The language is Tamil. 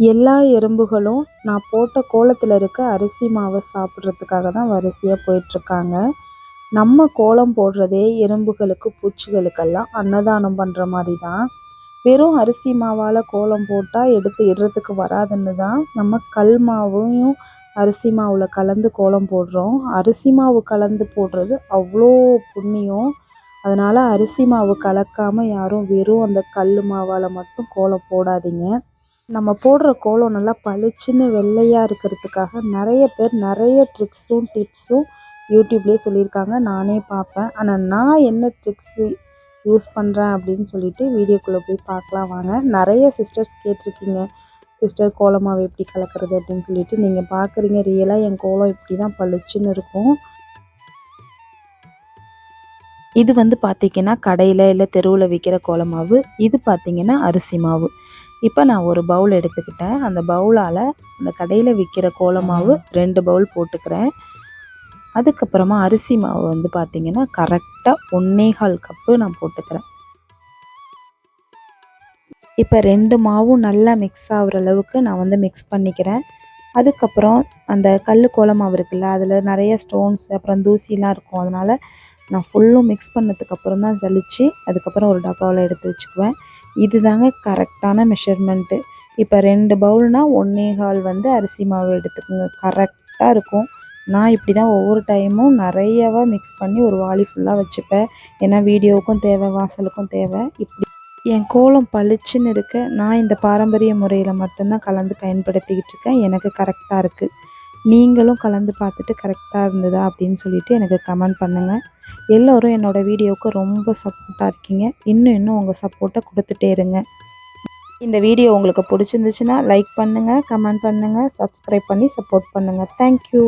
எல்லா எறும்புகளும் நான் போட்ட கோலத்தில் இருக்க அரிசி மாவை சாப்பிட்றதுக்காக தான் வரிசையாக போயிட்டுருக்காங்க. நம்ம கோலம் போடுறதே எறும்புகளுக்கு பூச்சிகளுக்கெல்லாம் அன்னதானம் பண்ணுற மாதிரி தான். வெறும் அரிசி மாவால் கோலம் போட்டால் எடுத்து இடுறதுக்கு வராதுன்னு தான் நம்ம கல் மாவையும் அரிசி மாவில் கலந்து கோலம் போடுறோம். அரிசி மாவு கலந்து போடுறது அவ்வளோ புண்ணியம். அதனால் அரிசி மாவு கலக்காமல் யாரும் வெறும் அந்த கல் மாவால் மட்டும் கோலம் போடாதீங்க. நம்ம போடுற கோலம் நல்லா பளிச்சுன்னு வெள்ளையாக இருக்கிறதுக்காக நிறைய பேர் நிறைய ட்ரிக்ஸும் டிப்ஸும் யூடியூப்லேயே சொல்லியிருக்காங்க. நானே பார்ப்பேன். ஆனால் நான் என்ன ட்ரிக்ஸு யூஸ் பண்ணுறேன் அப்படின்னு சொல்லிட்டு வீடியோக்குள்ளே போய் பார்க்கலாம் வாங்க. நிறைய சிஸ்டர்ஸ் கேட்டிருக்கீங்க. சிஸ்டர் கோலமாவை எப்படி கலக்கிறது அப்படின்னு சொல்லிட்டு. நீங்கள் பார்க்குறீங்க. ரியலாக என் கோலம் இப்படி தான் பளிச்சுன்னு இருக்கும். இது வந்து பார்த்திங்கன்னா கடையில் இல்லை தெருவில் விற்கிற கோலமாவு. இது பார்த்திங்கன்னா அரிசி மாவு. இப்போ நான் ஒரு பவுல் எடுத்துக்கிட்டேன். அந்த பவுலால் அந்த கடையில் விற்கிற கோலமாவு ரெண்டு பவுல் போட்டுக்கிறேன். அதுக்கப்புறமா அரிசி மாவு வந்து பார்த்திங்கன்னா கரெக்டாக ஒன்னேகால் கப்பு நான் போட்டுக்கிறேன். இப்போ ரெண்டு மாவும் நல்லா மிக்ஸ் ஆகுற அளவுக்கு நான் வந்து மிக்ஸ் பண்ணிக்கிறேன். அதுக்கப்புறம் அந்த கல் கோலம் மாவு இருக்குல்ல அதில் நிறைய ஸ்டோன்ஸ் அப்புறம் தூசிலாம் இருக்கும். அதனால் நான் ஃபுல்லும் மிக்ஸ் பண்ணதுக்கப்புறம் தான் ஜலிச்சு அதுக்கப்புறம் ஒரு டப்பாவில் எடுத்து வச்சுக்குவேன். இது தாங்க கரெக்டான மெஷர்மெண்ட்டு இப்போ ரெண்டு பவுல்னால் ஒன்றே கால் வந்து அரிசி மாவு எடுத்துக்கோங்க. கரெக்டாக இருக்கும். நான் இப்படி தான் ஒவ்வொரு டைமும் நிறையவா மிக்ஸ் பண்ணி ஒரு வாளி ஃபுல்லாக வச்சுப்பேன். ஏன்னா வீடியோவுக்கும் தேவை வாசலுக்கும் தேவை. இப்படி என் கோலம் பளிச்சுன்னு இருக்க. நான் இந்த பாரம்பரிய முறையில் மட்டும்தான் கலந்து பயன்படுத்திக்கிட்டு இருக்கேன். எனக்கு கரெக்டாக இருக்குது நீங்களும் கலந்து பார்த்துட்டு கரெக்டாக இருந்ததா அப்படின்னு சொல்லிட்டு எனக்கு கமெண்ட் பண்ணுங்கள் எல்லோரும் என்னோடய வீடியோவுக்கு ரொம்ப சப்போர்ட்டாக இருக்கீங்க. இன்னும் இன்னும் உங்கள் சப்போர்ட்டை கொடுத்துட்டே இருங்க. இந்த வீடியோ உங்களுக்கு பிடிச்சிருந்துச்சுன்னா லைக் பண்ணுங்கள் கமெண்ட் பண்ணுங்கள் சப்ஸ்கிரைப் பண்ணி சப்போர்ட் பண்ணுங்கள் தேங்க்யூ